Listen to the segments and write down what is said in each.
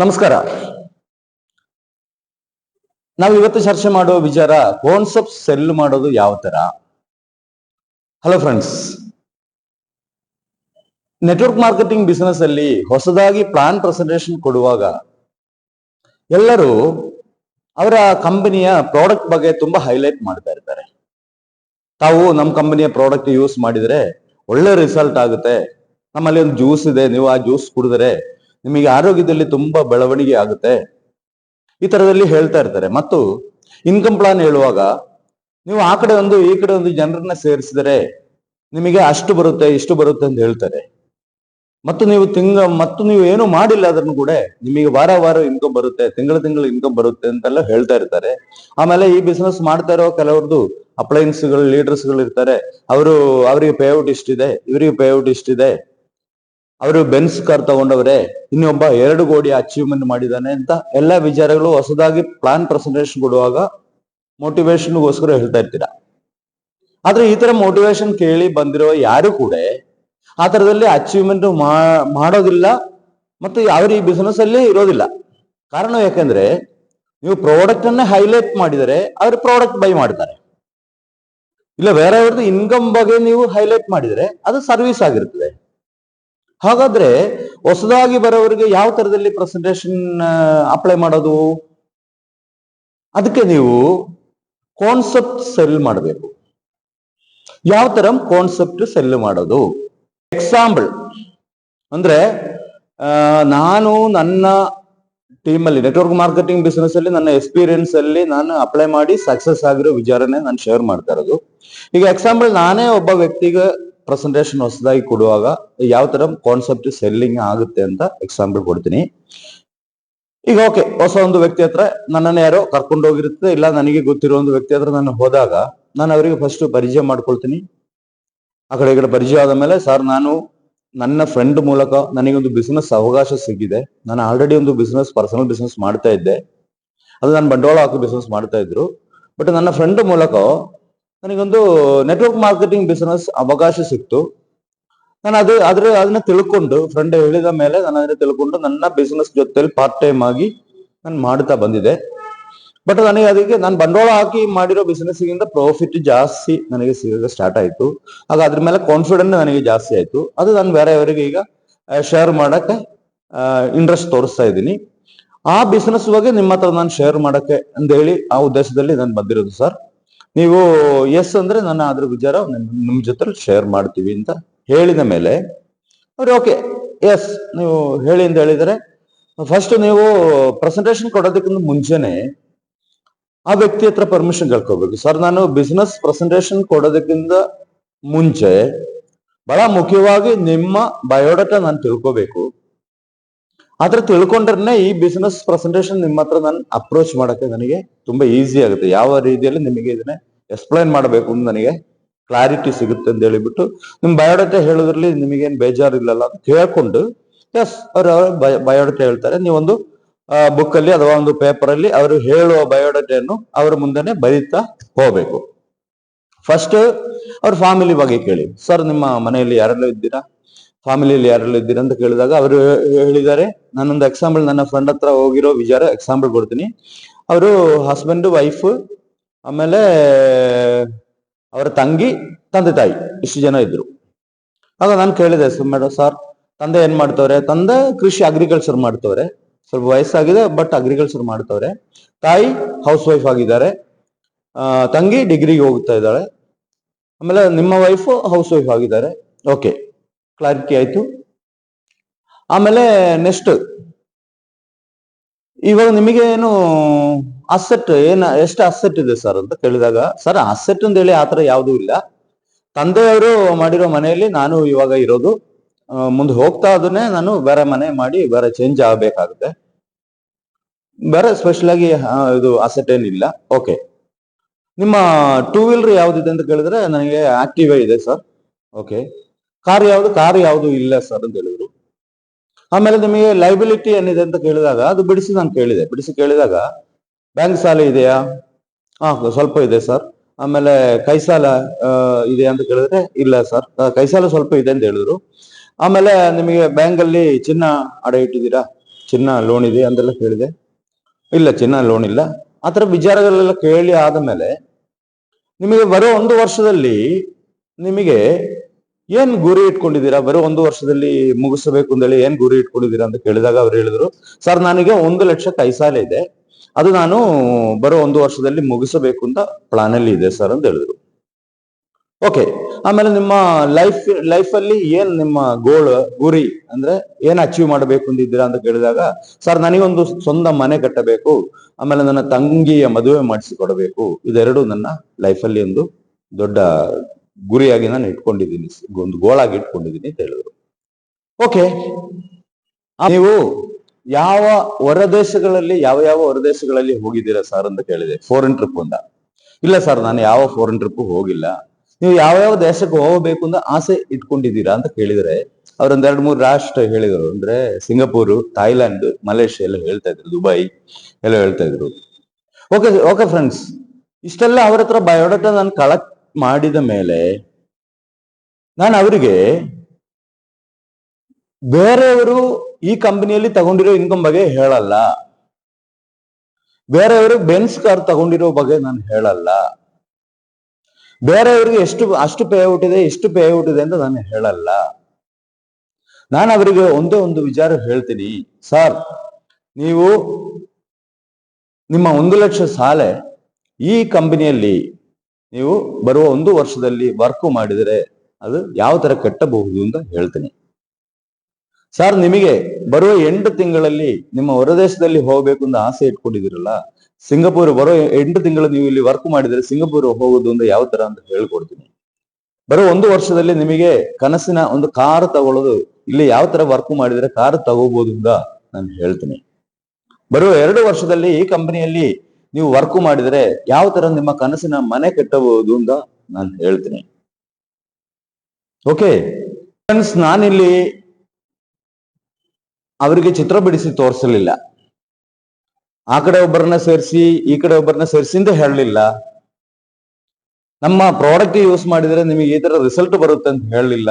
ನಮಸ್ಕಾರ. ನಾವು ಇವತ್ತು ಚರ್ಚೆ ಮಾಡುವ ವಿಚಾರ ಕಾನ್ಸೆಪ್ಟ್ ಸೆಲ್ ಮಾಡೋದು ಯಾವ ತರ? Hello friends network marketing business ಅಲ್ಲಿ ಹೊಸದಾಗಿ ಪ್ಲಾನ್ ಪ್ರೆಸೆಂಟೇಶನ್ ಕೊಡುವಾಗ ಎಲ್ಲರೂ ಅವರ ಕಂಪನಿಯ ಪ್ರಾಡಕ್ಟ್ ಬಗ್ಗೆ ತುಂಬಾ ಹೈಲೈಟ್ ಮಾಡ್ತಾ ಇರ್ತಾರೆ. ತಾವು ನಮ್ಮ ಕಂಪನಿಯ ಪ್ರಾಡಕ್ಟ್ ಯೂಸ್ ಮಾಡಿದ್ರೆ ಒಳ್ಳೆ ರಿಸಲ್ಟ್ ಆಗುತ್ತೆ. ನಮ್ಮಲ್ಲಿ ಒಂದು ಜ್ಯೂಸ್ ಇದೆ, ನೀವು ಆ ಜ್ಯೂಸ್ ಕುಡಿದ್ರೆ ನಿಮಗೆ ಆರೋಗ್ಯದಲ್ಲಿ ತುಂಬಾ ಬೆಳವಣಿಗೆ ಆಗುತ್ತೆ. ಈ ತರದಲ್ಲಿ ಹೇಳ್ತಾ ಇರ್ತಾರೆ. ಮತ್ತು ಇನ್ಕಮ್ ಪ್ಲಾನ್ ಹೇಳುವಾಗ ನೀವು ಆ ಕಡೆ ಒಂದು, ಈ ಕಡೆ ಒಂದು ಜನರನ್ನ ಸೇರಿಸಿದರೆ ನಿಮಗೆ ಅಷ್ಟು ಬರುತ್ತೆ, ಇಷ್ಟು ಬರುತ್ತೆ ಅಂತ ಹೇಳ್ತಾರೆ. ಮತ್ತು ನೀವು ತಿಂಗ, ಮತ್ತು ನೀವು ಏನು ಮಾಡಿಲ್ಲ ಅದನ್ನು ಕೂಡ ನಿಮಗೆ ವಾರ ವಾರ ಇನ್ಕಮ್ ಬರುತ್ತೆ, ತಿಂಗಳ ತಿಂಗಳ ಇನ್ಕಮ್ ಬರುತ್ತೆ ಅಂತೆಲ್ಲ ಹೇಳ್ತಾ ಇರ್ತಾರೆ. ಆಮೇಲೆ ಈ ಬಿಸ್ನೆಸ್ ಮಾಡ್ತಾ ಇರೋ ಕೆಲವ್ರದ್ದು ಅಪ್ಲೈನ್ಸ್ಗಳು ಲೀಡರ್ಸ್ಗಳು ಇರ್ತಾರೆ. ಅವರು, ಅವರಿಗೆ ಪೇಔಟ್ ಇಷ್ಟಿದೆ, ಇವರಿಗೆ ಪೇಔಟ್ ಇಷ್ಟಿದೆ. ಅವರು ಬೆನ್ಸ್ ಕಾರ್ ತಗೊಂಡವ್ರೆ ಇನ್ನೊಬ್ಬ ಎರಡು ಕೋಟಿ ಅಚೀವ್ಮೆಂಟ್ ಮಾಡಿದಾನೆ ಅಂತ ಎಲ್ಲ ವಿಚಾರಗಳು ಹೊಸದಾಗಿ ಪ್ಲಾನ್ ಪ್ರೆಸೆಂಟೇಶನ್ ಕೊಡುವಾಗ ಮೋಟಿವೇಶನ್ಗೋಸ್ಕರ ಹೇಳ್ತಾ ಇರ್ತೀರಾ? ಆದ್ರೆ ಈ ತರ ಮೋಟಿವೇಶನ್ ಕೇಳಿ ಬಂದಿರೋ ಯಾರು ಕೂಡ ಆ ತರದಲ್ಲಿ ಅಚೀವ್ಮೆಂಟ್ ಮಾಡೋದಿಲ್ಲ ಮತ್ತು ಅವ್ರು ಈ ಬಿಸ್ನೆಸ್ ಅಲ್ಲಿ ಇರೋದಿಲ್ಲ. ಕಾರಣ ಯಾಕಂದ್ರೆ ನೀವು ಪ್ರಾಡಕ್ಟ್ ಅನ್ನೇ ಹೈಲೈಟ್ ಮಾಡಿದರೆ ಅವ್ರು ಪ್ರಾಡಕ್ಟ್ ಬೈ ಮಾಡ್ತಾರೆ. ಇಲ್ಲ ಬೇರೆಯವ್ರದ್ದು ಇನ್ಕಮ್ ಬಗ್ಗೆ ನೀವು ಹೈಲೈಟ್ ಮಾಡಿದರೆ ಅದು ಸರ್ವಿಸ್ ಆಗಿರ್ತದೆ. ಹಾಗಾದ್ರೆ ಹೊಸದಾಗಿ ಬರೋವರಿಗೆ ಯಾವ ತರದಲ್ಲಿ ಪ್ರೆಸೆಂಟೇಶನ್ ಅಪ್ಲೈ ಮಾಡೋದು? ಅದಕ್ಕೆ ನೀವು ಕಾನ್ಸೆಪ್ಟ್ ಸೆಲ್ ಮಾಡಬೇಕು. ಯಾವ ತರ ಕಾನ್ಸೆಪ್ಟ್ ಸೆಲ್ ಮಾಡೋದು? ಎಕ್ಸಾಂಪಲ್ ಅಂದ್ರೆ ನಾನು ನನ್ನ ಟೀಮಲ್ಲಿ ನೆಟ್ವರ್ಕ್ ಮಾರ್ಕೆಟಿಂಗ್ ಬಿಸ್ನೆಸ್ ಅಲ್ಲಿ, ನನ್ನ ಎಕ್ಸ್ಪೀರಿಯನ್ಸ್ ಅಲ್ಲಿ ನಾನು ಅಪ್ಲೈ ಮಾಡಿ ಸಕ್ಸಸ್ ಆಗಿರೋ ವಿಚಾರನೆ ನಾನು ಶೇರ್ ಮಾಡ್ತಾ ಇರೋದು. ಈಗ ಎಕ್ಸಾಂಪಲ್ ನಾನೇ ಒಬ್ಬ ವ್ಯಕ್ತಿಗೆ ಪ್ರೆಸೆಂಟೇಶನ್ ಹೊಸದಾಗಿ ಕೊಡುವಾಗ ಯಾವ ತರ ಕಾನ್ಸೆಪ್ಟ್ ಸೆಲ್ಲಿಂಗ್ ಆಗುತ್ತೆ ಅಂತ ಎಕ್ಸಾಂಪಲ್ ಕೊಡ್ತೀನಿ. ಈಗ ಓಕೆ ಹೊಸ ಒಂದು ವ್ಯಕ್ತಿ ಹತ್ರ ನನ್ನನ್ನು ಯಾರೋ ಕರ್ಕೊಂಡು ಹೋಗಿರುತ್ತೆ, ಇಲ್ಲ ನನಗೆ ಗೊತ್ತಿರೋ ಒಂದು ವ್ಯಕ್ತಿ ಹತ್ರ ನಾನು ಹೋದಾಗ ನಾನು ಅವರಿಗೆ ಫಸ್ಟ್ ಪರಿಚಯ ಮಾಡ್ಕೊಳ್ತೀನಿ. ಆ ಕಡೆ ಈ ಕಡೆ ಪರಿಚಯ ಆದ ಮೇಲೆ ಸರ್ ನಾನು ನನ್ನ ಫ್ರೆಂಡ್ ಮೂಲಕ ನನಗೊಂದು ಬಿಸ್ನೆಸ್ ಅವಕಾಶ ಸಿಕ್ಕಿದೆ. ನಾನು ಆಲ್ರೆಡಿ ಒಂದು ಬಿಸ್ನೆಸ್ ಪರ್ಸನಲ್ ಬಿಸ್ನೆಸ್ ಮಾಡ್ತಾ ಇದ್ದೆ. ಅದು ನಾನು ಬಂಡವಾಳ ಹಾಕಿ ಬಿಸ್ನೆಸ್ ಮಾಡ್ತಾ ಇದ್ರು. ಬಟ್ ನನ್ನ ಫ್ರೆಂಡ್ ಮೂಲಕ ನನಗೊಂದು ನೆಟ್ವರ್ಕ್ ಮಾರ್ಕೆಟಿಂಗ್ ಬಿಸ್ನೆಸ್ ಅವಕಾಶ ಸಿಕ್ತು. ನಾನು ಅದು ಅದ್ರ ಅದನ್ನ ತಿಳ್ಕೊಂಡು ಫ್ರೆಂಡ್ ಹೇಳಿದ ಮೇಲೆ ನಾನು ಅದನ್ನ ತಿಳ್ಕೊಂಡು ನನ್ನ ಬಿಸ್ನೆಸ್ ಜೊತೆಲಿ ಪಾರ್ಟ್ ಟೈಮ್ ಆಗಿ ನಾನು ಮಾಡ್ತಾ ಬಂದಿದೆ ಬಟ್ ನನಗೆ ಅದಕ್ಕೆ, ನಾನು ಬಂಡವಾಳ ಹಾಕಿ ಮಾಡಿರೋ ಬಿಸ್ನೆಸ್ಗಿಂತ ಗಿಂತ ಪ್ರಾಫಿಟ್ ಜಾಸ್ತಿ ನನಗೆ ಸಿಗೋದು ಸ್ಟಾರ್ಟ್ ಆಯ್ತು. ಆಗ ಅದ್ರ ಮೇಲೆ ಕಾನ್ಫಿಡೆಂಟ್ ನನಗೆ ಜಾಸ್ತಿ ಆಯ್ತು. ಅದು ನಾನು ಬೇರೆಯವರಿಗೆ ಈಗ ಶೇರ್ ಮಾಡಕ್ಕೆ ಇಂಟ್ರೆಸ್ಟ್ ತೋರಿಸ್ತಾ ಇದ್ದೀನಿ. ಆ ಬಿಸ್ನೆಸ್ ಬಗ್ಗೆ ನಿಮ್ಮ ಹತ್ರ ನಾನು ಶೇರ್ ಮಾಡಕ್ಕೆ ಅಂತ ಹೇಳಿ ಆ ಉದ್ದೇಶದಲ್ಲಿ ನಾನು ಬಂದಿರೋದು ಸರ್ ನೀವು ಎಸ್ ಅಂದ್ರೆ ನನ್ನ ಅದ್ರ ವಿಚಾರ ನಿಮ್ ನಿಮ್ ಜೊತೆ ಶೇರ್ ಮಾಡ್ತೀವಿ ಅಂತ ಹೇಳಿದ ಮೇಲೆ ಅವ್ರು ಓಕೆ ಎಸ್ ನೀವು ಹೇಳಿ ಅಂತ ಹೇಳಿದರೆ. ಫಸ್ಟ್ ನೀವು ಪ್ರೆಸೆಂಟೇಶನ್ ಕೊಡೋದಕ್ಕಿಂತ ಮುಂಚೆನೆ ಆ ವ್ಯಕ್ತಿ ಹತ್ರ ಪರ್ಮಿಷನ್ ಕೇಳ್ಕೋಬೇಕು. ಸರ್ ನಾನು ಬಿಸ್ನೆಸ್ ಪ್ರೆಸೆಂಟೇಶನ್ ಕೊಡೋದಕ್ಕಿಂತ ಮುಂಚೆ ಬಹಳ ಮುಖ್ಯವಾಗಿ ನಿಮ್ಮ ಬಯೋಡಾಟಾ ನಾನು ತಿಳ್ಕೋಬೇಕು. ಆದ್ರೆ ತಿಳ್ಕೊಂಡ್ರೆ ಈ ಬಿಸ್ನೆಸ್ ಪ್ರೆಸೆಂಟೇಷನ್ ನಿಮ್ಮ ಹತ್ರ ನಾನು ಅಪ್ರೋಚ್ ಮಾಡಕ್ಕೆ ನನಗೆ ತುಂಬಾ ಈಸಿ ಆಗುತ್ತೆ. ಯಾವ ರೀತಿಯಲ್ಲಿ ನಿಮಗೆ ಇದನ್ನ ಎಕ್ಸ್ಪ್ಲೈನ್ ಮಾಡಬೇಕು ಅಂತ ನನಗೆ ಕ್ಲಾರಿಟಿ ಸಿಗುತ್ತೆ ಅಂತ ಹೇಳಿಬಿಟ್ಟು ನಿಮ್ ಬಯೋಡಾಟಾ ಹೇಳೋದ್ರಲ್ಲಿ ಬೇಜಾರು ಇಲ್ಲಲ್ಲ ಅಂತ ಕೇಳ್ಕೊಂಡು ಎಸ್ ಅವ್ರು ಅವ್ರ ಬಯೋಡಾಟಾ ಹೇಳ್ತಾರೆ. ನೀವೊಂದು ಬುಕ್ ಅಲ್ಲಿ ಅಥವಾ ಒಂದು ಪೇಪರ್ ಅಲ್ಲಿ ಅವರು ಹೇಳುವ ಬಯೋಡಾಟೆಯನ್ನು ಅವರ ಮುಂದೆನೆ ಬರೀತಾ ಹೋಗ್ಬೇಕು. ಫಸ್ಟ್ ಅವ್ರ ಫ್ಯಾಮಿಲಿ ಬಗ್ಗೆ ಕೇಳಿ. ಸರ್ ನಿಮ್ಮ ಮನೆಯಲ್ಲಿ ಯಾರೆಲ್ಲ ಇದ್ದೀರಾ? ಫ್ಯಾಮಿಲಿಯಲ್ಲಿ ಯಾರೆಲ್ಲ ಇದ್ದೀರ ಅಂತ ಕೇಳಿದಾಗ ಅವರು ಹೇಳಿದ್ದಾರೆ. ನಾನೊಂದು ಎಕ್ಸಾಂಪಲ್ ನನ್ನ ಫ್ರೆಂಡ್ ಹತ್ರ ಹೋಗಿರೋ ವಿಚಾರ ಎಕ್ಸಾಂಪಲ್ ಕೊಡ್ತೀನಿ. ಅವರು ಹಸ್ಬೆಂಡ್ ವೈಫ್ ಆಮೇಲೆ ಅವರ ತಂಗಿ, ತಂದೆ ತಾಯಿ ಇಷ್ಟು ಜನ ಇದ್ರು. ಆಗ ನಾನು ಕೇಳಿದೆ ಮೇಡಮ್ ಸರ್ ತಂದೆ ಏನ್ ಮಾಡ್ತವ್ರೆ? ತಂದೆ ಕೃಷಿ ಅಗ್ರಿಕಲ್ಚರ್ ಮಾಡ್ತವ್ರೆ. ಸ್ವಲ್ಪ ವಯಸ್ಸಾಗಿದೆ ಬಟ್ ಅಗ್ರಿಕಲ್ಚರ್ ಮಾಡ್ತವ್ರೆ. ತಾಯಿ ಹೌಸ್ ವೈಫ್ ಆಗಿದ್ದಾರೆ ತಂಗಿ ಡಿಗ್ರಿಗೆ ಹೋಗ್ತಾ ಇದ್ದಾಳೆ. ಆಮೇಲೆ ನಿಮ್ಮ ವೈಫ್ ಹೌಸ್ ವೈಫ್ ಆಗಿದ್ದಾರೆ. ಓಕೆ ಕ್ಲಾರಿಟಿ ಆಯ್ತು. ಆಮೇಲೆ ನೆಕ್ಸ್ಟ್ ಇವಾಗ ನಿಮಗೆ ಏನು ಅಸೆಟ್ ಏನ, ಎಷ್ಟು ಅಸೆಟ್ ಇದೆ ಸರ್ ಅಂತ ಕೇಳಿದಾಗ ಸರ್ ಅಸೆಟ್ ಅಂತ ಹೇಳಿ ಆತರ ಯಾವುದೂ ಇಲ್ಲ. ತಂದೆಯವರು ಮಾಡಿರೋ ಮನೆಯಲ್ಲಿ ನಾನು ಇವಾಗ ಇರೋದು. ಮುಂದೆ ಹೋಗ್ತಾ ಅದನ್ನೇ ನಾನು ಬೇರೆ ಮನೆ ಮಾಡಿ ಬೇರೆ ಚೇಂಜ್ ಆಗಬೇಕಾಗುತ್ತೆ. ಬೇರೆ ಸ್ಪೆಷಲ್ ಆಗಿ ಇದು ಅಸೆಟ್ ಏನಿಲ್ಲ. ಓಕೆ ನಿಮ್ಮ ಟೂ ವೀಲರ್ ಯಾವ್ದಿದೆ ಅಂತ ಕೇಳಿದ್ರೆ ನನಗೆ ಆಕ್ಟಿವ್ ಇದೆ ಸರ್ ಓಕೆ ಕಾರ್ ಯಾವುದು ಕಾರ್ ಯಾವುದು ಇಲ್ಲ ಸರ್ ಅಂತ ಹೇಳಿದ್ರು. ಆಮೇಲೆ ನಿಮಗೆ ಲೈಬಿಲಿಟಿ ಏನಿದೆ ಅಂತ ಕೇಳಿದಾಗ, ಅದು ಬಿಡಿಸಿ ನಾನು ಕೇಳಿದೆ. ಬಿಡಿಸಿ ಕೇಳಿದಾಗ ಬ್ಯಾಂಕ್ ಸಾಲ ಇದೆಯಾ? ಹಾ ಸ್ವಲ್ಪ ಇದೆ ಸರ್ ಆಮೇಲೆ ಕೈ ಸಾಲ ಇದೆ ಅಂತ ಕೇಳಿದ್ರೆ ಇಲ್ಲ ಸರ್ ಕೈ ಸಾಲ ಸ್ವಲ್ಪ ಇದೆ ಅಂತ ಹೇಳಿದ್ರು. ಆಮೇಲೆ ನಿಮಗೆ ಬ್ಯಾಂಕ್ ಅಲ್ಲಿ ಚಿನ್ನ ಅಡ ಇಟ್ಟಿದ್ದೀರಾ? ಚಿನ್ನ ಲೋನ್ ಇದೆ ಅಂತೆಲ್ಲ ಕೇಳಿದೆ. ಇಲ್ಲ, ಚಿನ್ನ ಲೋನ್ ಇಲ್ಲ. ಆ ಥರ ವಿಚಾರಗಳೆಲ್ಲ ಕೇಳಿ ಆದಮೇಲೆ ನಿಮಗೆ ಬರೋ ಒಂದು ವರ್ಷದಲ್ಲಿ ನಿಮಗೆ ಏನ್ ಗುರಿ ಇಟ್ಕೊಂಡಿದ್ದೀರಾ? ಬರೋ ಒಂದು ವರ್ಷದಲ್ಲಿ ಮುಗಿಸಬೇಕು ಅಂತ ಹೇಳಿ ಏನ್ ಗುರಿ ಇಟ್ಕೊಂಡಿದ್ದೀರಾ ಅಂತ ಕೇಳಿದಾಗ ಅವ್ರು ಹೇಳಿದ್ರು, ಸರ್, ನನಗೆ ಒಂದು ಲಕ್ಷ ಕೈಸಾಲ ಇದೆ. ಅದು ನಾನು ಬರೋ ಒಂದು ವರ್ಷದಲ್ಲಿ ಮುಗಿಸಬೇಕು ಅಂತ ಪ್ಲಾನ್ ಅಲ್ಲಿ ಇದೆ ಸರ್ ಅಂತ ಹೇಳಿದ್ರು. ಓಕೆ, ಆಮೇಲೆ ನಿಮ್ಮ ಲೈಫ್ ಲೈಫ್ ಅಲ್ಲಿ ಏನ್ ನಿಮ್ಮ ಗೋಲ್, ಗುರಿ ಅಂದ್ರೆ ಏನ್ ಅಚೀವ್ ಮಾಡಬೇಕು ಅಂದಿದ್ದೀರಾ ಅಂತ ಕೇಳಿದಾಗ, ಸರ್, ನನಗೊಂದು ಸ್ವಂತ ಮನೆ ಕಟ್ಟಬೇಕು, ಆಮೇಲೆ ನನ್ನ ತಂಗಿಯ ಮದುವೆ ಮಾಡಿಸಿಕೊಡಬೇಕು. ಇದೆರಡು ನನ್ನ ಲೈಫಲ್ಲಿ ಒಂದು ದೊಡ್ಡ ಗುರಿಯಾಗಿ ನಾನು ಇಟ್ಕೊಂಡಿದ್ದೀನಿ, ಒಂದು ಗೋಳಾಗಿ ಇಟ್ಕೊಂಡಿದ್ದೀನಿ ಅಂತ ಹೇಳಿದ್ರು. ಓಕೆ ನೀವು ಯಾವ ಹೊರದೇಶಗಳಲ್ಲಿ, ಯಾವ ಯಾವ ಹೊರದೇಶಗಳಲ್ಲಿ ಹೋಗಿದ್ದೀರಾ ಸರ್ ಅಂತ ಕೇಳಿದೆ ಫಾರಿನ್ ಟ್ರಿಪ್ ಅಂತ ಇಲ್ಲ ಸರ್ ನಾನು ಯಾವ ಫಾರಿನ್ ಟ್ರಿಪ್ ಹೋಗಿಲ್ಲ. ನೀವು ಯಾವ ಯಾವ ದೇಶಕ್ಕೆ ಹೋಗಬೇಕು ಅಂತ ಆಸೆ ಇಟ್ಕೊಂಡಿದ್ದೀರಾ ಅಂತ ಕೇಳಿದ್ರೆ, ಅವ್ರೊಂದ್ ಎರಡ್ ಮೂರು ರಾಷ್ಟ್ರ ಹೇಳಿದರು, ಅಂದ್ರೆ ಸಿಂಗಾಪುರ್ ಥಾಯ್ಲ್ಯಾಂಡ್ ಮಲೇಷ್ಯಾ ಎಲ್ಲ ಹೇಳ್ತಾ ಇದ್ರು, ದುಬೈ ಎಲ್ಲ ಹೇಳ್ತಾ ಇದ್ರು. ಓಕೆ ಓಕೆ ಫ್ರೆಂಡ್ಸ್ ಇಷ್ಟೆಲ್ಲ ಅವ್ರ ಹತ್ರ ಬಯೋಡಾಟ ನಾನು ಕಲೆಕ್ಟ್ ಮಾಡಿದ ಮೇಲೆ ನಾನು ಅವರಿಗೆ ಬೇರೆಯವರು ಈ ಕಂಪನಿಯಲ್ಲಿ ತಗೊಂಡಿರೋ ಇನ್ಕಮ್ ಬಗ್ಗೆ ಹೇಳಲ್ಲ. ಬೇರೆಯವರು ಬೆನ್ಸ್ ಕಾರ್ ತಗೊಂಡಿರೋ ಬಗ್ಗೆ ನಾನು ಹೇಳಲ್ಲ. ಬೇರೆಯವರಿಗೆ ಎಷ್ಟು, ಅಷ್ಟು ಪೇ ಔಟ್ ಇದೆ, ಎಷ್ಟು ಪೇ ಔಟ್ ಇದೆ ಅಂತ ನಾನು ಹೇಳಲ್ಲ. ನಾನು ಅವರಿಗೆ ಒಂದೇ ಒಂದು ವಿಚಾರ ಹೇಳ್ತೀನಿ. ಸರ್, ನೀವು ನಿಮ್ಮ ಒಂದು ಲಕ್ಷ ಸಾಲೆ ಈ ಕಂಪನಿಯಲ್ಲಿ ನೀವು ಬರುವ ಒಂದು ವರ್ಷದಲ್ಲಿ ವರ್ಕ್ ಮಾಡಿದರೆ ಅದು ಯಾವ ತರ ಕಟ್ಟಬಹುದು ಅಂತ ಹೇಳ್ತೀನಿ. ಸರ್ ನಿಮಗೆ ಬರುವ ಎಂಟು ತಿಂಗಳಲ್ಲಿ ನಿಮ್ಮ ಹೊರದೇಶದಲ್ಲಿ ಹೋಗಬೇಕು ಅಂತ ಆಸೆ ಇಟ್ಕೊಂಡಿದಿರಲ್ಲ ಸಿಂಗಾಪುರ್ ಬರೋ ಎಂಟು ತಿಂಗಳು ನೀವು ಇಲ್ಲಿ ವರ್ಕ್ ಮಾಡಿದರೆ ಸಿಂಗಾಪುರ್ ಹೋಗೋದು ಅಂತ ಯಾವ ತರ ಅಂತ ಹೇಳ್ಕೊಡ್ತೀನಿ. ಬರೋ ಒಂದು ವರ್ಷದಲ್ಲಿ ನಿಮಗೆ ಕನಸಿನ ಒಂದು ಕಾರ್ ತಗೊಳ್ಳೋದು, ಇಲ್ಲಿ ಯಾವ ತರ ವರ್ಕ್ ಮಾಡಿದ್ರೆ ಕಾರ್ ತಗೋಬಹುದು ಅಂತ ನಾನು ಹೇಳ್ತೀನಿ. ಬರುವ ಎರಡು ವರ್ಷದಲ್ಲಿ ಈ ಕಂಪನಿಯಲ್ಲಿ ನೀವು ವರ್ಕ್ ಮಾಡಿದ್ರೆ ಯಾವ ತರ ನಿಮ್ಮ ಕನಸಿನ ಮನೆ ಕಟ್ಟಬಹುದು ಅಂತ ನಾನು ಹೇಳ್ತೀನಿ. ಓಕೆ ಫ್ರೆಂಡ್ಸ್ ನಾನಿಲ್ಲಿ ಅವರಿಗೆ ಚಿತ್ರ ಬಿಡಿಸಿ ತೋರಿಸಲಿಲ್ಲ. ಆ ಕಡೆ ಒಬ್ಬರನ್ನ ಸೇರಿಸಿ, ಈ ಕಡೆ ಒಬ್ಬರನ್ನ ಸೇರಿಸಿ ಅಂತ ಹೇಳಲಿಲ್ಲ. ನಮ್ಮ ಪ್ರಾಡಕ್ಟ್ ಯೂಸ್ ಮಾಡಿದ್ರೆ ನಿಮಗೆ ಈ ತರ ರಿಸಲ್ಟ್ ಬರುತ್ತೆ ಅಂತ ಹೇಳಲಿಲ್ಲ.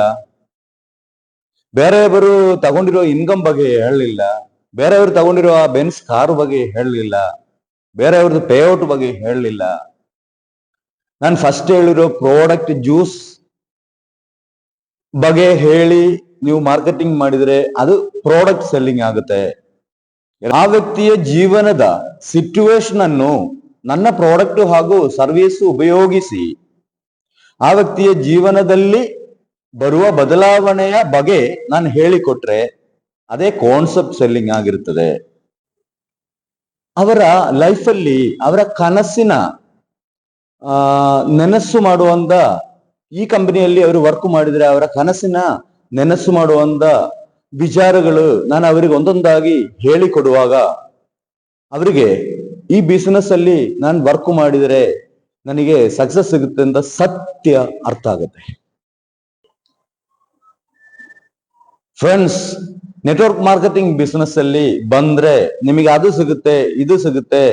ಬೇರೆಯವರು ತಗೊಂಡಿರೋ ಇನ್ಕಮ್ ಬಗ್ಗೆ ಹೇಳಲಿಲ್ಲ. ಬೇರೆಯವರು ತಗೊಂಡಿರೋ ಆ ಬೆನ್ಸ್ ಕಾರ್ ಬಗ್ಗೆ ಹೇಳಲಿಲ್ಲ. ಬೇರೆಯವ್ರದ್ದು ಪೇಔಟ್ ಬಗ್ಗೆ ಹೇಳಲಿಲ್ಲ. ನಾನು ಫಸ್ಟ್ ಹೇಳಿರೋ ಪ್ರಾಡಕ್ಟ್ ಜ್ಯೂಸ್ ಬಗ್ಗೆ ಹೇಳಿ ನೀವು ಮಾರ್ಕೆಟಿಂಗ್ ಮಾಡಿದ್ರೆ ಅದು ಪ್ರಾಡಕ್ಟ್ ಸೆಲ್ಲಿಂಗ್ ಆಗುತ್ತೆ. ಆ ವ್ಯಕ್ತಿಯ ಜೀವನದ ಸಿಚುವೇಶನ್ ಅನ್ನು ನನ್ನ ಪ್ರಾಡಕ್ಟ್ ಹಾಗೂ ಸರ್ವಿಸ್ ಉಪಯೋಗಿಸಿ ಆ ವ್ಯಕ್ತಿಯ ಜೀವನದಲ್ಲಿ ಬರುವ ಬದಲಾವಣೆಯ ಬಗ್ಗೆ ನಾನು ಹೇಳಿಕೊಟ್ರೆ ಅದೇ ಕಾನ್ಸೆಪ್ಟ್ ಸೆಲ್ಲಿಂಗ್ ಆಗಿರುತ್ತದೆ ಅವರ ಲೈಫಲ್ಲಿ, ಅವರ ಕನಸಿನ ನೆನಸು ಮಾಡುವಂತ ಈ ಕಂಪನಿಯಲ್ಲಿ ಅವರು ವರ್ಕ್ ಮಾಡಿದ್ರೆ ಅವರ ಕನಸಿನ ನೆನಸು ಮಾಡುವಂತ ವಿಚಾರಗಳು ನಾನು ಅವರಿಗೆ ಒಂದೊಂದಾಗಿ ಹೇಳಿಕೊಡುವಾಗ ಅವರಿಗೆ ಈ ಬಿಸಿನೆಸ್ ಅಲ್ಲಿ ನಾನು ವರ್ಕ್ ಮಾಡಿದರೆ ನನಗೆ ಸಕ್ಸಸ್ ಸಿಗುತ್ತೆ ಅಂತ ಸತ್ಯ ಅರ್ಥ ಆಗುತ್ತೆ. ಫ್ರೆಂಡ್ಸ್ ನೆಟ್ವರ್ಕ್ ಮಾರ್ಕೆಟಿಂಗ್ ಬಿಸ್ನೆಸ್ ಅಲ್ಲಿ ಬಂದ್ರೆ ನಿಮಗೆ ಅದು ಸಿಗುತ್ತೆ, ಇದು ಸಿಗುತ್ತೆ.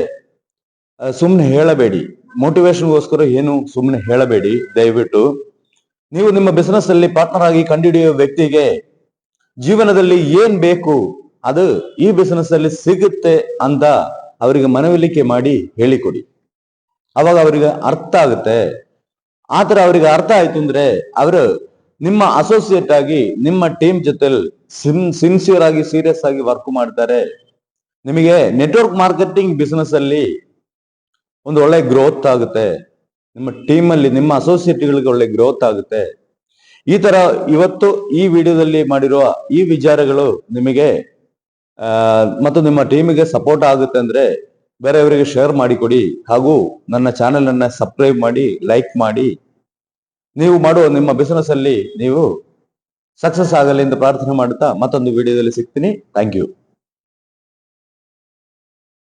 ಸುಮ್ಮನೆ ಹೇಳಬೇಡಿ. ಮೋಟಿವೇಶನ್ಗೋಸ್ಕರ ಏನು ಸುಮ್ಮನೆ ಹೇಳಬೇಡಿ. ದಯವಿಟ್ಟು ನೀವು ನಿಮ್ಮ ಬಿಸ್ನೆಸ್ ಅಲ್ಲಿ ಪಾರ್ಟ್ನರ್ ಆಗಿ ಕಂಡುಹಿಡಿಯುವ ವ್ಯಕ್ತಿಗೆ ಜೀವನದಲ್ಲಿ ಏನ್ ಬೇಕು ಅದು ಈ ಬಿಸ್ನೆಸ್ ಅಲ್ಲಿ ಸಿಗುತ್ತೆ ಅಂತ ಅವರಿಗೆ ಮನವೊಲಿಕೆ ಮಾಡಿ ಹೇಳಿಕೊಡಿ. ಅವಾಗ ಅವರಿಗೆ ಅರ್ಥ ಆಗುತ್ತೆ. ಆತರ ಅವರಿಗೆ ಅರ್ಥ ಆಯ್ತು ಅಂದ್ರೆ ಅವರು ನಿಮ್ಮ ಅಸೋಸಿಯೇಟ್ ಆಗಿ ನಿಮ್ಮ ಟೀಮ್ ಜೊತೆ ಸಿನ್ ಸಿನ್ಸಿಯರ್ ಆಗಿ ಸೀರಿಯಸ್ ಆಗಿ ವರ್ಕ್ ಮಾಡ್ತಾರೆ. ನಿಮಗೆ ನೆಟ್ವರ್ಕ್ ಮಾರ್ಕೆಟಿಂಗ್ ಬಿಸ್ನೆಸ್ ಅಲ್ಲಿ ಒಂದು ಒಳ್ಳೆ ಗ್ರೋತ್ ಆಗುತ್ತೆ. ನಿಮ್ಮ ಟೀಮ್ ಅಲ್ಲಿ, ನಿಮ್ಮ ಅಸೋಸಿಯೇಟ್ಗಳಿಗೆ ಒಳ್ಳೆ ಗ್ರೋತ್ ಆಗುತ್ತೆ. ಈ ತರ ಇವತ್ತು ಈ ವಿಡಿಯೋದಲ್ಲಿ ಮಾಡಿರುವ ಈ ವಿಚಾರಗಳು ನಿಮಗೆ ಮತ್ತು ನಿಮ್ಮ ಟೀಮಿಗೆ ಸಪೋರ್ಟ್ ಆಗುತ್ತೆ ಅಂದ್ರೆ ಬೇರೆಯವರಿಗೆ ಶೇರ್ ಮಾಡಿಕೊಡಿ. ಹಾಗೂ ನನ್ನ ಚಾನೆಲ್ ಅನ್ನ ಸಬ್ಸ್ಕ್ರೈಬ್ ಮಾಡಿ ಲೈಕ್ ಮಾಡಿ. ನೀವು ಮಾಡುವ ನಿಮ್ಮ ಬಿಸಿನೆಸ್ ಅಲ್ಲಿ ನೀವು ಸಕ್ಸಸ್ ಆಗಲಿ ಎಂದು ಪ್ರಾರ್ಥನೆ ಮಾಡುತ್ತಾ ಮತ್ತೊಂದು ವಿಡಿಯೋದಲ್ಲಿ ಸಿಗ್ತೀನಿ. Thank you